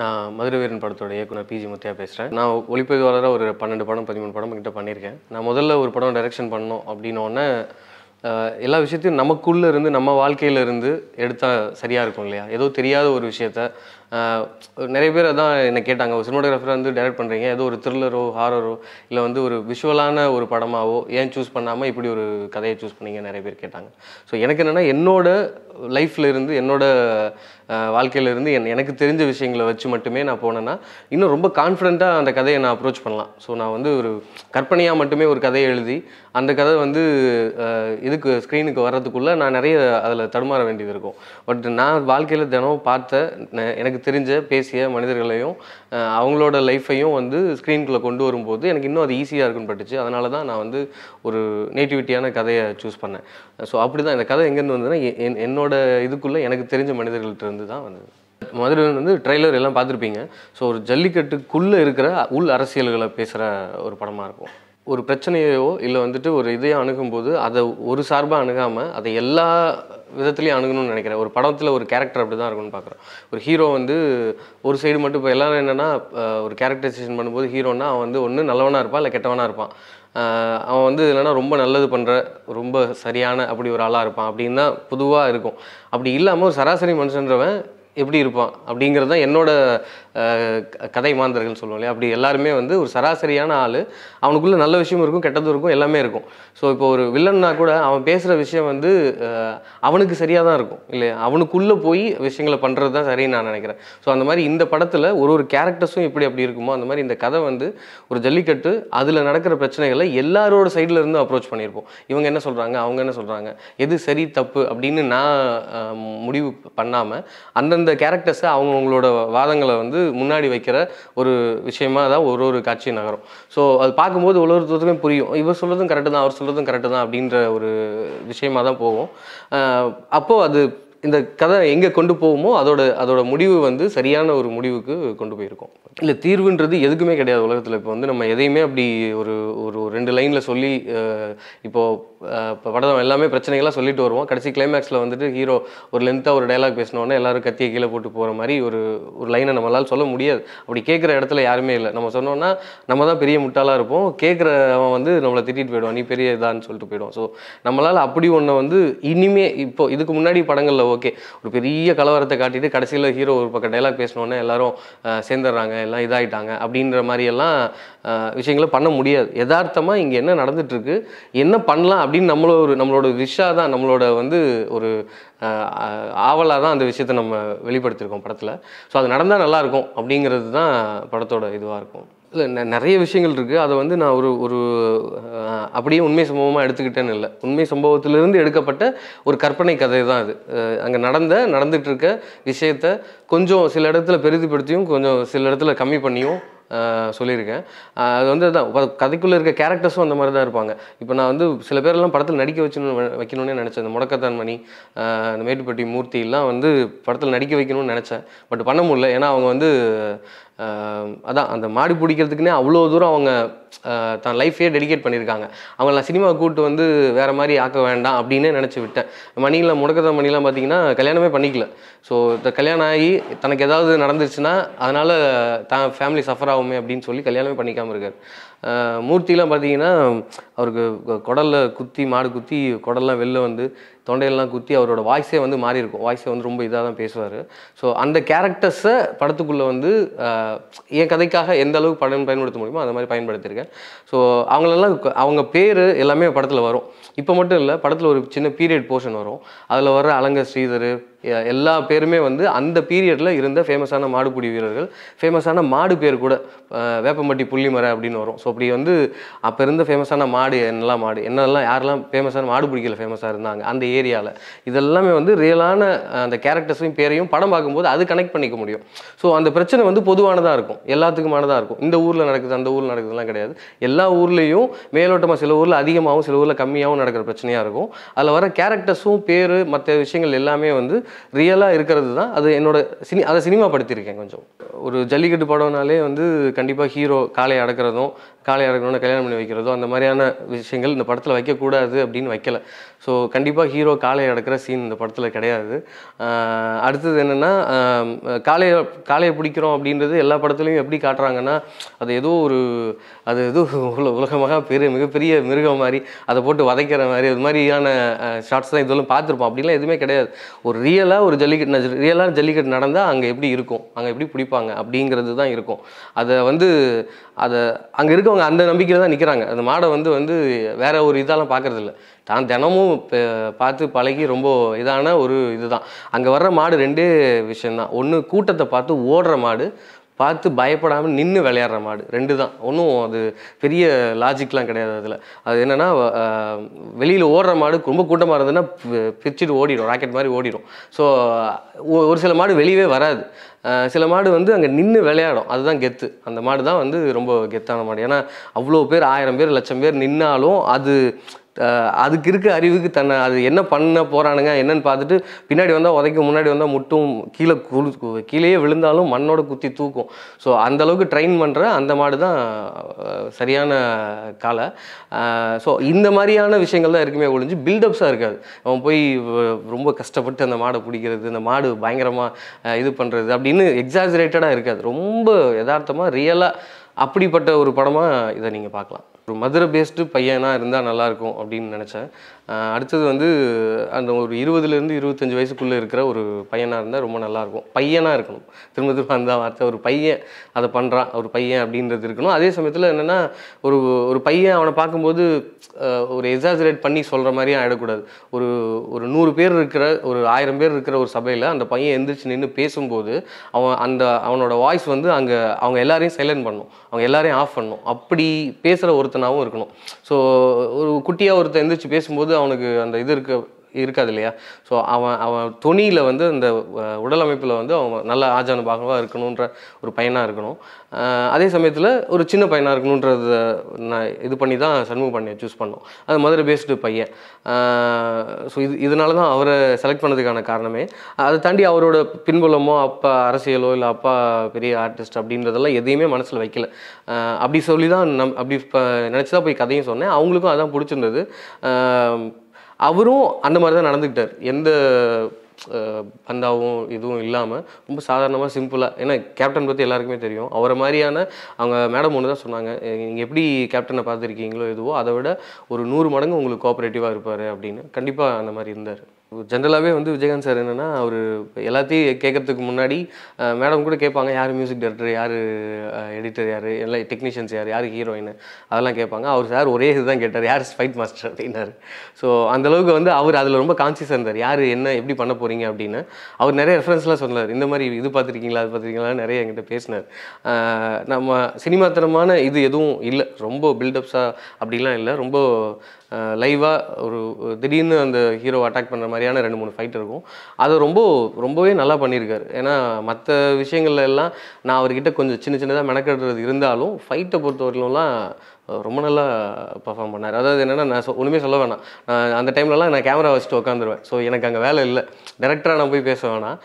நான் மதுரவீரன் படத்தோட இயக்குனர் பிஜி முத்தையா பேசுகிறேன் நான் ஒளிப்பதிவாளராக ஒரு பன்னெண்டு படம் பதிமூணு படம் கிட்ட பண்ணியிருக்கேன். நான் முதல்ல ஒரு படம் டைரக்ஷன் பண்ணோம் அப்படின்னோடனே எல்லா விஷயத்தையும் நமக்குள்ளே இருந்து நம்ம வாழ்க்கையில இருந்து எடுத்தால் சரியாக இருக்கும் இல்லையா? ஏதோ தெரியாத ஒரு விஷயத்த நிறைய பேர் அதான் என்னை கேட்டாங்க. ஒரு சினிமாட்டோகிராஃபர் வந்து டைரக்ட் பண்ணுறீங்க ஏதோ ஒரு த்ரில்லரோ ஹாரரோ இல்லை வந்து ஒரு விஷுவலான ஒரு படமாவோ ஏன் சூஸ் பண்ணாமல் இப்படி ஒரு கதையை சூஸ் பண்ணீங்க? நிறைய பேர் கேட்டாங்க. ஸோ எனக்கு என்னென்னா என்னோட லைஃப்ல இருந்து என்னோட வாழ்க்கையிலேருந்து வாழ்க்கையில இருந்து என் எனக்கு தெரிஞ்ச விஷயங்களை வச்சு மட்டுமே நான் போனேன்னா இன்னும் ரொம்ப கான்ஃபிடென்ட்டாக அந்த கதையை நான் அப்ரோச் பண்ணலாம். ஸோ நான் வந்து ஒரு கற்பனையாக மட்டுமே ஒரு கதையை எழுதி அந்த கதை வந்து இதுக்கு ஸ்க்ரீனுக்கு வர்றதுக்குள்ளே நான் நிறைய அதில் தடுமாற வேண்டியது இருக்கும். பட் நான் வாழ்க்கையில் தினம் பார்த்த எனக்கு எனக்கு தெரிஞ்ச பேசிய மனிதர்களையும் அவங்களோட லைஃப்பையும் வந்து ஸ்க்ரீனுக்குள்ளே கொண்டு வரும்போது எனக்கு இன்னும் அது ஈஸியாக இருக்குன்னு பட்டுச்சு. அதனால தான் நான் வந்து ஒரு நேட்டிவிட்டியான கதையை சூஸ் பண்ணேன். ஸோ அப்படி தான் இந்த கதை எங்கேருந்து வந்ததுன்னா என்- என்னோட இதுக்குள்ளே எனக்கு தெரிஞ்ச மனிதர்கள்ட்ட இருந்து தான் வந்தது. மதுரையில் வந்து ட்ரெய்லர் எல்லாம் பார்த்துருப்பீங்க. ஸோ ஒரு ஜல்லிக்கட்டுக்குள்ளே இருக்கிற உள் அரசியல்களை பேசுகிற ஒரு படமாக இருக்கும். ஒரு பிரச்சனையோ இல்லை வந்துட்டு ஒரு இதையோ அணுகும்போது அதை ஒரு சார்பாக அணுகாமல் அதை எல்லா விதத்துலேயும் அணுகணும்னு நினைக்கிறேன். ஒரு படத்தில் ஒரு கேரக்டர் அப்படி தான் இருக்கும்னு பார்க்குறோம் ஒரு ஹீரோ வந்து ஒரு சைடு மட்டும் இப்போ எல்லாரும் என்னென்னா ஒரு கேரக்டரைசேஷன் பண்ணும்போது ஹீரோனா அவன் வந்து ஒன்று நல்லவனாக இருப்பான் இல்லை கெட்டவனாக இருப்பான். அவன் வந்து இல்லைன்னா ரொம்ப நல்லது பண்ணுற ரொம்ப சரியான அப்படி ஒரு ஆளாக இருப்பான் அப்படின்னு தான் பொதுவாக இருக்கும். அப்படி இல்லாமல் ஒரு சராசரி மனுஷன்றவன் எப்படி இருப்பான் அப்படிங்கிறது தான் என்னோட கதை மாந்தர்கள் சொல்லுவோம் இல்லையா? அப்படி எல்லாருமே வந்து ஒரு சராசரியான ஆள். அவனுக்குள்ள நல்ல விஷயம் இருக்கும் கெட்டதும் இருக்கும் எல்லாமே இருக்கும். ஸோ இப்போ ஒரு வில்லன்னா கூட அவன் பேசுகிற விஷயம் வந்து அவனுக்கு சரியாக தான் இருக்கும் இல்லையா? அவனுக்குள்ளே போய் விஷயங்களை பண்ணுறது தான் சரின்னு நான் நினைக்கிறேன். ஸோ அந்த மாதிரி இந்த படத்தில் ஒரு ஒரு கேரக்டர்ஸும் எப்படி அப்படி இருக்குமோ அந்த மாதிரி இந்த கதை வந்து ஒரு ஜல்லிக்கட்டு அதில் நடக்கிற பிரச்சனைகளை எல்லாரோட சைடில் இருந்து அப்ரோச் பண்ணியிருப்போம். இவங்க என்ன சொல்கிறாங்க அவங்க என்ன சொல்கிறாங்க எது சரி தப்பு அப்படின்னு நான் முடிவு பண்ணாமல் அந்தந்த கேரக்டர்ஸை அவங்கவுங்களோட வாதங்களை வந்து முன்னாடி வைக்கிற ஒரு விஷயமா தான் ஒரு ஒரு காட்சி நகரும். ஸோ அது பார்க்கும்போது ஒரு ஒருத்தருக்கும் புரியும். இவர் சொல்கிறதும் கரெக்டு தான் அவர் சொல்கிறதும் கரெக்டு தான் அப்படின்ற ஒரு விஷயமா தான் போகும். அப்போது அது இந்த கதை எங்கே கொண்டு போகுமோ அதோட அதோட முடிவு வந்து சரியான ஒரு முடிவுக்கு கொண்டு போயிருக்கோம். இல்லை தீர்வுன்றது எதுக்குமே கிடையாது உலகத்தில். இப்போ வந்து நம்ம எதையுமே அப்படி ஒரு ஒரு ரெண்டு லைனில் சொல்லி இப்போது இப்போ படம் எல்லாமே பிரச்சனைகள்லாம் சொல்லிட்டு வருவோம். கடைசி கிளைமேக்ஸில் வந்துட்டு ஹீரோ ஒரு லென்த்தாக ஒரு டைலாக் பேசினோடனே எல்லாரும் கத்தியை கீழே போட்டு போகிற மாதிரி ஒரு ஒரு லைனை நம்மளால் சொல்ல முடியாது. அப்படி கேட்குற இடத்துல யாருமே இல்லை. நம்ம சொன்னோன்னா நம்ம தான் பெரிய முட்டாளாக இருப்போம். கேட்குற அவன் வந்து நம்மளை திட்டிட்டு போயிடுவான். நீ பெரிய இதான்னு சொல்லிட்டு போயிடுவான். ஸோ நம்மளால் அப்படி ஒன்றை வந்து இனிமே இப்போ இதுக்கு முன்னாடி படங்களில் ஓகே. ஒரு பெரிய கலவரத்தை காட்டிட்டு கடைசியில் ஹீரோ ஒரு பக்கம் டைலாக் பேசினோடனே எல்லாரும் சேர்ந்துடுறாங்க எல்லாம் இதாகிட்டாங்க அப்படின்ற மாதிரியெல்லாம் விஷயங்களை பண்ண முடியாது. யதார்த்தமாக இங்கே என்ன நடந்துட்டுருக்கு என்ன பண்ணலாம் அப்படின்னு நம்மளோட ஒரு நம்மளோட விஷா தான் நம்மளோட வந்து ஒரு ஆவலாக தான் அந்த விஷயத்தை நம்ம வெளிப்படுத்தியிருக்கோம் படத்தில். ஸோ அது நடந்தால் நல்லா இருக்கும் அப்படிங்கிறது தான் படத்தோட இதுவாக இருக்கும். இல்லை நிறைய விஷயங்கள் இருக்குது அதை வந்து நான் ஒரு ஒரு அப்படியே உண்மை சம்பவமாக எடுத்துக்கிட்டேன்னு இல்லை. உண்மை சம்பவத்திலிருந்து எடுக்கப்பட்ட ஒரு கற்பனை கதை தான் அது. அங்கே நடந்த நடந்துகிட்ருக்க விஷயத்த கொஞ்சம் சில இடத்துல பெரிதுபடுத்தியும் கொஞ்சம் சில இடத்துல கம்மி பண்ணியும் சொல்லியிருக்கேன். அது வந்து அதான் கதைக்குள்ளே இருக்க கேரக்டர்ஸும் அந்த மாதிரி தான் இருப்பாங்க. இப்போ நான் வந்து சில பேரெல்லாம் படத்தில் நடிக்க வச்சுன்னு வைக்கணும்னே நினச்சேன். இந்த முடக்கத்தான்மணி இந்த மேட்டுப்பட்டி மூர்த்தி எல்லாம் வந்து படத்தில் நடிக்க வைக்கணும்னு நினச்சேன். பட் பண்ண முடியல. ஏன்னா அவங்க வந்து அதான் அந்த மாடி பிடிக்கிறதுக்குன்னே அவ்வளோ தூரம் அவங்க தான் தன் லைஃபே டெடிகேட் பண்ணியிருக்காங்க. அவங்கள நான் சினிமா கூட்டு வந்து வேற மாதிரி ஆக்க வேண்டாம் அப்படின்னே நினச்சி விட்டேன். மணியில் முடக்கத்த மணிலாம் பார்த்தீங்கன்னா கல்யாணமே பண்ணிக்கல. ஸோ இந்த கல்யாணம் ஆகி தனக்கு ஏதாவது நடந்துருச்சுன்னா அதனால் தான் ஃபேமிலி சஃபர் ஆகுமே அப்படின்னு சொல்லி கல்யாணமே பண்ணிக்காமல் இருக்கார். மூர்த்திலாம் பார்த்தீங்கன்னா அவருக்கு குடலில் குத்தி மாடு குத்தி குடல்லாம் வெளில வந்து தொண்டையெல்லாம் குத்தி அவரோட வாய்ஸே வந்து மாறி இருக்கும் வாய்ஸே வந்து ரொம்ப இதாக தான் பேசுவார். ஸோ அந்த கேரக்டர்ஸை படத்துக்குள்ளே வந்து என் கதைக்காக எந்த அளவுக்கு படம் பயன்படுத்த முடியுமோ அந்த மாதிரி பயன்படுத்தியிருக்கேன். ஸோ அவங்களெல்லாம் க- அவங்க பேர் எல்லாமே படத்தில் வரும். இப்போ மட்டும் இல்லை படத்தில் ஒரு சின்ன பீரியட் போர்ஷன் வரும். அதில் வர அலங்க ஸ்ரீதர் எல்லா பேருமே வந்து அந்த பீரியடில் இருந்த ஃபேமஸான மாடுபிடி வீரர்கள் ஃபேமஸான மாடு பேர் கூட வேப்பம்பட்டி புள்ளிமரை அப்படின்னு வரும். ஸோ அப்படி வந்து அப்போ இருந்த ஃபேமஸான மாடு என்னெல்லாம் மாடு என்னெல்லாம் யாரெல்லாம் ஃபேமஸான மாடு பிடிக்கல ஃபேமஸாக இருந்தாங்க அந்த ஏரியாவில் இதெல்லாமே வந்து ரியலான அந்த கேரக்டர்ஸையும் பேரையும் படம் பார்க்கும்போது அது கனெக்ட் பண்ணிக்க முடியும். ஸோ அந்த பிரச்சனை வந்து பொதுவானதாக இருக்கும். எல்லாத்துக்குமானதாக இருக்கும். இந்த ஊரில் நடக்குது அந்த ஊரில் நடக்குதுலாம் கிடையாது. எல்லா ஊர்லேயும் மேலோட்டமாக சில ஊரில் அதிகமாகவும் சில ஊரில் கம்மியாகவும் நடக்கிற பிரச்சனையாக இருக்கும். அதில் வர கேரக்டர்ஸும் பேர் மற்ற விஷயங்கள் எல்லாமே வந்து ரியலாக இருக்கிறது தான் அது என்னோட சினி அதை சினிமா படுத்தியிருக்கேன் கொஞ்சம். ஒரு ஜல்லிக்கட்டு படம்னாலே வந்து கண்டிப்பாக ஹீரோ காளையை அடக்கிறதும் காளை அடக்கணும்னு கல்யாணம் பண்ணி வைக்கிறதோ அந்த மாதிரியான விஷயங்கள் இந்த படத்தில் வைக்கக்கூடாது அப்படின்னு வைக்கல. ஸோ கண்டிப்பாக ஹீரோ காளையை அடக்கிற சீன் இந்த படத்தில் கிடையாது. அடுத்தது என்னென்னா காளையை காளையை பிடிக்கிறோம் அப்படின்றது எல்லா படத்துலையும் எப்படி காட்டுறாங்கன்னா அது ஏதோ ஒரு அது ஏதோ உல உலகமாக பெரிய மிகப்பெரிய மிருகம் மாதிரி அதை போட்டு வதைக்கிற மாதிரி அது மாதிரியான ஷார்ட்ஸ் தான் இதெல்லாம் பார்த்துருப்போம். அப்படிலாம் எதுவுமே கிடையாது. ஒரு ரியலாக ஒரு ஜல்லிக்கட்டு ரியலாக ஜல்லிக்கட்டு நடந்தால் அங்கே எப்படி இருக்கும்? அங்கே எப்படி பிடிப்பாங்க? அப்படிங்கிறது தான் இருக்கும். அதை வந்து அதை அங்கே அவங்க அந்த நம்பிக்கையில் தான் நிற்கிறாங்க அந்த மாடை வந்து வந்து வேற ஒரு இதெல்லாம் பார்க்குறதில்ல தான் தினமும் பார்த்து பழகி ரொம்ப இதான ஒரு இதுதான். அங்கே வர்ற மாடு ரெண்டே விஷயந்தான் ஒன்று கூட்டத்தை பார்த்து ஓடுற மாடு பார்த்து பயப்படாமல் நின்று விளையாடுற மாடு. ரெண்டு தான் ஒன்றும் அது பெரிய லாஜிக்லாம் கிடையாது அதில். அது என்னென்னா வெளியில் ஓடுற மாடு ரொம்ப கூட்டமாக இருந்ததுன்னா பிரிச்சுட்டு ஓடிடும். ராக்கெட் மாதிரி ஓடிடும். ஸோ ஒரு சில மாடு வெளியவே வராது. சில மாடு வந்து அங்கே நின்று விளையாடும். அதுதான் கெத்து. அந்த மாடு தான் வந்து ரொம்ப கெத்தான மாடு. ஏன்னா அவ்வளோ பேர் ஆயிரம் பேர் லட்சம் பேர் நின்னாலும் அது அதுக்கு இருக்க அறிவுக்கு தன்னை அது என்ன பண்ண போகிறானுங்க என்னன்னு பார்த்துட்டு பின்னாடி வந்தால் உதைக்கும் முன்னாடி வந்தால் முட்டும் கீழே குழு கீழேயே விழுந்தாலும் மண்ணோட குத்தி தூக்கும். ஸோ அந்த அளவுக்கு ட்ரெயின் பண்ணுற அந்த மாடு தான் சரியான காலை. ஸோ இந்த மாதிரியான விஷயங்கள் தான் இருக்குமே ஒழிஞ்சு பில்டப்ஸாக இருக்காது. அவன் போய் ரொம்ப கஷ்டப்பட்டு அந்த மாடை பிடிக்கிறது அந்த மாடு பயங்கரமாக இது பண்ணுறது அப்படின்னு எக்ஸாஜரேட்டடாக இருக்காது. ரொம்ப யதார்த்தமாக ரியலாக அப்படிப்பட்ட ஒரு படமாக இதை நீங்கள் பார்க்கலாம். ஒரு மதுரை பேஸ்டு பையனாக இருந்தால் நல்லாயிருக்கும் அப்படின்னு நினச்சேன். அடுத்தது வந்து அந்த ஒரு இருபதுலேருந்து இருபத்தஞ்சி வயசுக்குள்ளே இருக்கிற ஒரு பையனாக இருந்தால் ரொம்ப நல்லாயிருக்கும் பையனாக இருக்கணும். திரும்ப திரும்ப அந்த வார்த்தை ஒரு பையன் அதை பண்ணுறான் ஒரு பையன் அப்படின்றது இருக்கணும். அதே சமயத்தில் என்னென்னா ஒரு ஒரு பையன் அவனை பார்க்கும்போது ஒரு எக்ஸாஜரேட் பண்ணி சொல்கிற மாதிரியும் ஆகிடக்கூடாது ஒரு ஒரு நூறு பேர் இருக்கிற ஒரு ஆயிரம் பேர் இருக்கிற ஒரு சபையில் அந்த பையன் எந்திரிச்சு நின்று பேசும்போது அவன் அந்த அவனோட வாய்ஸ் வந்து அங்கே அவங்க எல்லாரையும் சைலண்ட் பண்ணும். அவங்க எல்லாரையும் ஆஃப் பண்ணணும் அப்படி பேசுகிற ஒருத்தர் ஒருத்தனாகவும் இருக்கணும். ஸோ ஒரு குட்டியாக ஒருத்தன் எந்திரிச்சு பேசும்போது அவனுக்கு அந்த இது இருக்க இருக்காது இல்லையா ஸோ அவன் அவன் துணியில் வந்து அந்த உடலமைப்பில் உடல் அமைப்பில் வந்து அவன் நல்ல ஆஜான பாகமாக இருக்கணுன்ற ஒரு பையனாக இருக்கணும். அதே சமயத்தில் ஒரு சின்ன பையனாக இருக்கணுன்றத நான் இது பண்ணி தான் சண்முக பண்ணியை சூஸ் பண்ணோம். அது மதுரை பேஸ்டு பையன். ஸோ இது இதனால தான் அவரை செலக்ட் பண்ணதுக்கான காரணமே. அதை தாண்டி அவரோட பின்புலமோ அப்பா அரசியலோ இல்லை அப்பா பெரிய ஆர்டிஸ்ட் அப்படின்றதெல்லாம் எதையுமே மனசில் வைக்கல. அப்படி சொல்லி தான் நம் அப்படி நினச்சி தான் போய் கதையும் சொன்னேன். அவங்களுக்கும் அதான் பிடிச்சிருந்தது. அவரும் அந்த மாதிரி தான் நடந்துக்கிட்டார். எந்த பந்தாவும் இதுவும் இல்லாமல் ரொம்ப சாதாரணமாக சிம்பிளாக ஏன்னா கேப்டன் பற்றி எல்லாருக்குமே தெரியும். அவரை மாதிரியான அவங்க மேடம் ஒன்று தான் சொன்னாங்க. நீங்கள் எப்படி கேப்டனை பார்த்துருக்கீங்களோ எதுவோ அதை விட ஒரு நூறு மடங்கு உங்களுக்கு கோஆப்ரேட்டிவாக இருப்பார் அப்படின்னு. கண்டிப்பாக அந்த மாதிரி இருந்தார். ஜென்ரலாகவே வந்து விஜயகாந்த் சார் என்னென்னா அவர் எல்லாத்தையும் கேட்கறதுக்கு முன்னாடி மேடம் கூட கேட்பாங்க யார் மியூசிக் டைரக்டர் யார் எடிட்டர் யார் எல்லாம் டெக்னீஷியன்ஸ் யார் யார் ஹீரோயின் அதெல்லாம் கேட்பாங்க. அவர் சார் ஒரே இதுதான் கேட்டார் யார் ஃபைட் மாஸ்டர் அப்படின்னாரு. ஸோ அந்தளவுக்கு வந்து அவர் அதில் ரொம்ப கான்சியஸாக இருந்தார். யார் என்ன எப்படி பண்ண போகிறீங்க அப்படின்னு. அவர் நிறைய ரெஃபரன்ஸ்லாம் சொன்னார். இந்த மாதிரி இது பார்த்துருக்கீங்களா அது பார்த்துருக்கீங்களா நிறைய என்கிட்ட பேசினார். நம்ம சினிமாத்தனமான இது எதுவும் இல்லை. ரொம்ப பில்டப்ஸாக அப்படிலாம் இல்லை. ரொம்ப லைவாக ஒரு திடீர்னு அந்த ஹீரோ அட்டாக் பண்ணுற மாதிரியான ரெண்டு மூணு ஃபைட் இருக்கும். அது ரொம்ப ரொம்பவே நல்லா பண்ணியிருக்காரு. ஏன்னா மற்ற விஷயங்கள்ல எல்லாம் நான் அவர்கிட்ட கொஞ்சம் சின்ன சின்னதாக மெனக்கடுறது இருந்தாலும் ஃபைட்டை பொறுத்தவரையிலும்லாம் ரொம்ப நல்லா பர்ஃபார்ம் பண்ணார். அதாவது என்னென்னா நான் சொ- ஒன்றுமே சொல்ல வேணாம். நான் அந்த டைம்லலாம் நான் கேமரா வச்சுட்டு உட்காந்துருவேன் ஸோ எனக்கு அங்கே வேலை இல்லை. டேரக்டராக நான் போய் பேச வேணாம்.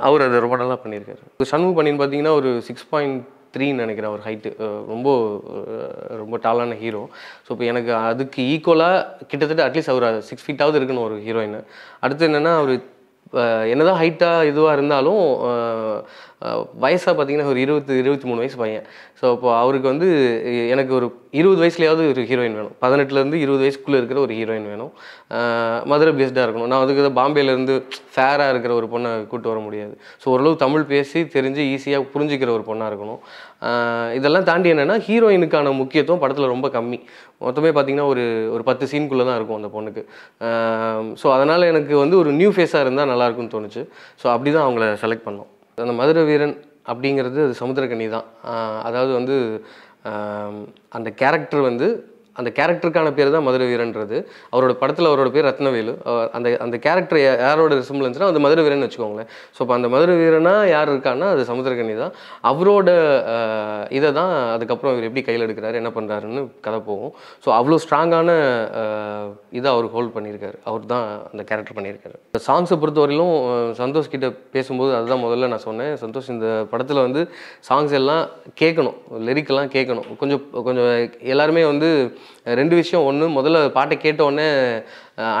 அவர் அதை ரொம்ப நல்லா பண்ணியிருக்காரு. சண்முக பண்ணின்னு பார்த்தீங்கன்னா ஒரு சிக்ஸ் பாயிண்ட் த்ரீன்னு நினைக்கிறேன் அவர் ஹைட்டு ரொம்ப ரொம்ப டாலான ஹீரோ ஸோ இப்போ எனக்கு அதுக்கு ஈக்குவலாக கிட்டத்தட்ட அட்லீஸ்ட் அவர் சிக்ஸ் ஃபீட்டாவது இருக்கணும் ஒரு ஹீரோயின் அடுத்து என்னென்னா அவர் என்னதான் ஹைட்டாக இதுவாக இருந்தாலும் வயசாக பார்த்தீங்கன்னா ஒரு இருபத்தி இருபத்தி மூணு வயசு பையன். ஸோ அப்போ அவருக்கு வந்து எனக்கு ஒரு இருபது வயசுலையாவது ஒரு ஹீரோயின் வேணும். பதினெட்டுலேருந்து இருபது வயசுக்குள்ளே இருக்கிற ஒரு ஹீரோயின் வேணும். மதுரை பேஸ்டாக இருக்கணும். நான் அதுக்கு பாம்பேலேருந்து ஃபேராக இருக்கிற ஒரு பொண்ணை கூட்டு வர முடியாது. ஸோ ஓரளவு தமிழ் பேசி தெரிஞ்சு ஈஸியாக புரிஞ்சுக்கிற ஒரு பொண்ணாக இருக்கணும். இதெல்லாம் தாண்டி என்னென்னா ஹீரோயினுக்கான முக்கியத்துவம் படத்தில் ரொம்ப கம்மி. மொத்தமே பார்த்தீங்கன்னா ஒரு ஒரு பத்து சீனுக்குள்ளே தான் இருக்கும் அந்த பொண்ணுக்கு. ஸோ அதனால் எனக்கு வந்து ஒரு நியூ ஃபேஸாக இருந்தால் நல்லாயிருக்குன்னு தோணுச்சு. ஸோ அப்படி தான் அவங்கள செலக்ட் பண்ணோம். அந்த மதுரை வீரன் அப்படிங்கிறது அது சமுத்திரக்கனி தான். அதாவது வந்து அந்த கேரக்டர் வந்து அந்த கேரக்டருக்கான பேர் தான் மதுரை வீரன்றது. அவரோட படத்தில் அவரோட பேர் ரத்னவேலு. அவர் அந்த அந்த கேரக்டர் யாரோட ரிசம்பிளன்ஸ்னா அது மதுரை வீரன் வச்சுக்கோங்களேன். ஸோ இப்போ அந்த மதுரை வீரனா யார் இருக்கான்னா அது சமுத்திரகனி தான். அவரோட இதை தான் அதுக்கப்புறம் இவர் எப்படி கையில் எடுக்கிறாரு என்ன பண்ணுறாருன்னு கதை போகும். ஸோ அவ்வளோ ஸ்ட்ராங்கான இதை அவர் ஹோல்ட் பண்ணியிருக்காரு. அவர் தான் அந்த கேரக்டர் பண்ணியிருக்காரு. சாங்ஸை பொறுத்தவரையிலும் சந்தோஷ் கிட்ட பேசும்போது அதுதான் முதல்ல நான் சொன்னேன். சந்தோஷ் இந்த படத்தில் வந்து சாங்ஸ் எல்லாம் கேட்கணும் லிரிக்கெல்லாம் கேட்கணும். கொஞ்சம் கொஞ்சம் எல்லாருமே வந்து ரெண்டு விஷயம் ஒன்று முதல்ல பாட்டை கேட்ட உடனே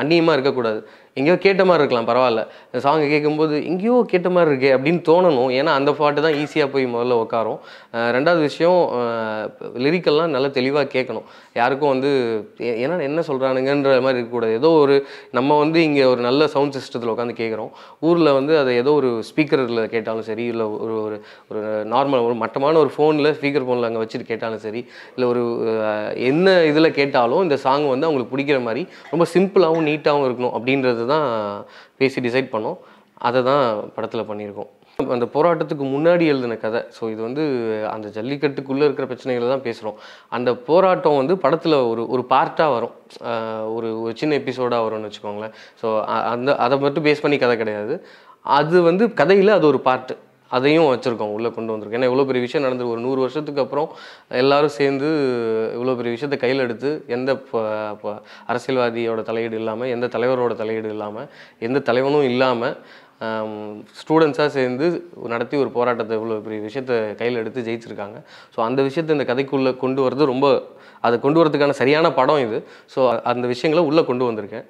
அந்நியமாக அந்நியமா இருக்கக்கூடாது. எங்கேயோ கேட்ட மாதிரி இருக்கலாம் பரவாயில்ல. சாங்கை கேட்கும்போது எங்கேயோ கேட்ட மாதிரி இருக்கே அப்படின்னு தோணணும். ஏன்னா அந்த பாட்டு தான் ஈஸியாக போய் முதல்ல உட்காரும் ரெண்டாவது விஷயம் லிரிக்கெல்லாம் நல்லா தெளிவாக கேட்கணும். யாருக்கும் வந்து ஏன்னா என்ன சொல்கிறானுங்கன்ற மாதிரி இருக்கக்கூடாது. ஏதோ ஒரு நம்ம வந்து இங்கே ஒரு நல்ல சவுண்ட் சிஸ்டத்தில் உட்காந்து கேட்குறோம் ஊரில் வந்து அதை ஏதோ ஒரு ஸ்பீக்கரில் கேட்டாலும் சரி இல்லை ஒரு ஒரு ஒரு நார்மல் ஒரு மட்டமான ஒரு ஃபோனில் ஸ்பீக்கர் ஃபோனில் அங்கே வச்சுட்டு கேட்டாலும் சரி இல்லை ஒரு என்ன இதில் கேட்டாலும் இந்த சாங் வந்து அவங்களுக்கு பிடிக்கிற மாதிரி ரொம்ப சிம்பிளாகவும் நீட்டாகவும் இருக்கணும் அப்படின்றது தான் பேசி டிசைட் பண்ணோம். அதை தான் படத்தில் பண்ணியிருக்கோம். அந்த போராட்டத்துக்கு முன்னாடி எழுதின கதை. ஸோ இது வந்து அந்த ஜல்லிக்கட்டுக்குள்ளே இருக்கிற பிரச்சனைகளை தான் பேசுகிறோம் அந்த போராட்டம் வந்து படத்தில் ஒரு ஒரு பார்ட்டாக வரும். ஒரு ஒரு சின்ன எபிசோடாக வரும்னு வச்சுக்கோங்களேன். ஸோ அந்த அதை மட்டும் பேஸ் பண்ணி கதை கிடையாது. அது வந்து கதையில் அது ஒரு பார்ட்டு அதையும் வச்சுருக்கோம் உள்ளே கொண்டு வந்திருக்கோம். ஏன்னா இவ்வளோ பெரிய விஷயம் நடந்து ஒரு நூறு வருஷத்துக்கு அப்புறம் எல்லாரும் சேர்ந்து இவ்வளோ பெரிய விஷயத்தை கையில் எடுத்து எந்த ப- ப- அரசியல்வாதியோட தலையீடு இல்லாமல் எந்த தலைவரோட தலையீடு இல்லாமல் எந்த தலைவனும் இல்லாமல் ஸ்டூடெண்ட்ஸாக சேர்ந்து நடத்தி ஒரு போராட்டத்தை இவ்வளோ பெரிய விஷயத்தை கையில் எடுத்து ஜெயிச்சிருக்காங்க. ஸோ அந்த விஷயத்தை இந்த கதைக்குள்ளே கொண்டு வரது ரொம்ப அதை கொண்டு வரதுக்கான சரியான படம் இது. ஸோ அந்த விஷயங்களை உள்ளே கொண்டு வந்திருக்கேன்.